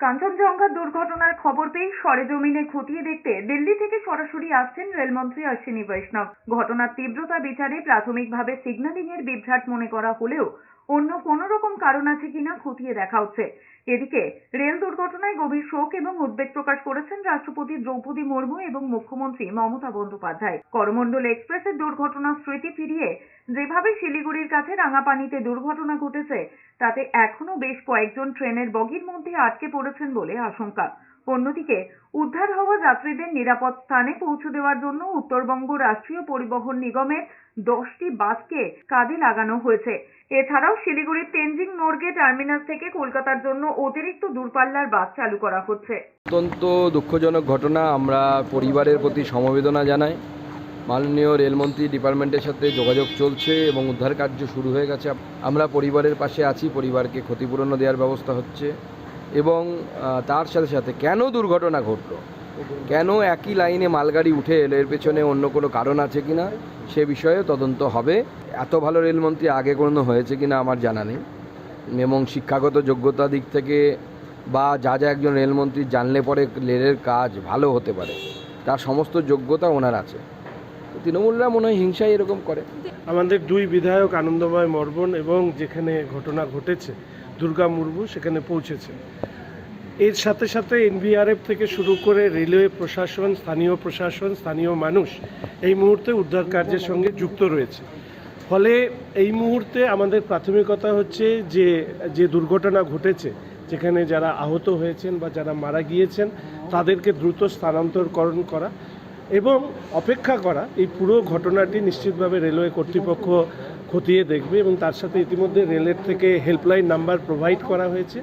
কাঞ্চনজঙ্ঘা দুর্ঘটনার খবর পেয়ে সরেজমিনে খতিয়ে দেখতে দিল্লি থেকে সরাসরি আসছেন রেলমন্ত্রী অশ্বিনী বৈষ্ণব। ঘটনার তীব্রতা বিচারে প্রাথমিকভাবে সিগন্যালিং এর বিভ্রাট মনে করা হলেও অন্য কোনো রকম কারণ আছে কিনা খতিয়ে দেখা হচ্ছে। এদিকে রেল দুর্ঘটনায় গভীর শোক এবং উদ্বেগ প্রকাশ করেছেন রাষ্ট্রপতি দ্রৌপদী মুর্মু এবং মুখ্যমন্ত্রী মমতা বন্দ্যোপাধ্যায়। করমণ্ডল এক্সপ্রেসের দুর্ঘটনার স্মৃতি ফিরিয়ে যেভাবে শিলিগুড়ির কাছে রাঙাপানিতে দুর্ঘটনা ঘটেছে, তাতে এখনও বেশ কয়েকজন ট্রেনের বগির মধ্যে আটকে পড়েছেন বলে আশঙ্কা। অন্যদিকে উদ্ধার হওয়া যাত্রীদের নিরাপদ স্থানে পৌঁছে দেওয়ার জন্য উত্তরবঙ্গ রাষ্ট্রীয় পরিবহন নিগমের দশটি বাসকে কাজে লাগানো হয়েছে। এছাড়াও শিলিগুড়ির তেনজিং নর্গে টার্মিনাস থেকে কলকাতার জন্য অতিরিক্ত দূরপাল্লার বাস চালু করা হচ্ছে। অত্যন্ত দুঃখজনক ঘটনা আমরা পরিবারের প্রতি সমবেদনা জানাই। মাননীয় রেলমন্ত্রী ডিপার্টমেন্টের সাথে যোগাযোগ চলছে এবং উদ্ধার কার্য শুরু হয়ে গেছে। আমরা পরিবারের পাশে আছি, পরিবারকে ক্ষতিপূরণও দেওয়ার ব্যবস্থা হচ্ছে। এবং তার সাথে সাথে কেন দুর্ঘটনা ঘটলো? কেন একই লাইনে মালগাড়ি উঠে এলো? এর পেছনে অন্য কোনো কারণ আছে কি না সে বিষয়ে তদন্ত হবে। এত ভালো রেলমন্ত্রী আগে কোনো হয়েছে কি না আমার জানা নেই। এবং শিক্ষাগত যোগ্যতা দিক থেকে বা যা যা একজন রেলমন্ত্রী জানলে পরে রেলের কাজ ভালো হতে পারে, তার সমস্ত যোগ্যতা ওনার আছে। তৃণমূলরা মনে হয় হিংসায় এরকম করে। আমাদের দুই বিধায়ক আনন্দময় মর্বণ এবং যেখানে ঘটনা ঘটেছে, দুর্গা মুর্মু, সেখানে পৌঁছেছে। এর সাথে সাথে এনভিআরএফ থেকে শুরু করে রেলওয়ে প্রশাসন, স্থানীয় প্রশাসন, স্থানীয় মানুষ এই মুহূর্তে উদ্ধার কার্যের সঙ্গে যুক্ত রয়েছে। ফলে এই মুহূর্তে আমাদের প্রাথমিকতা হচ্ছে যে যে দুর্ঘটনা ঘটেছে, যেখানে যারা আহত হয়েছেন বা যারা মারা গিয়েছেন, তাদেরকে দ্রুত স্থানান্তরকরণ করা এবং অপেক্ষা করা এই পুরো ঘটনাটি নিশ্চিতভাবে রেলওয়ে কর্তৃপক্ষ খতিয়ে দেখবে এবং তার সাথে ইতিমধ্যে রেলের থেকে হেল্পলাইন নাম্বার প্রোভাইড করা হয়েছে।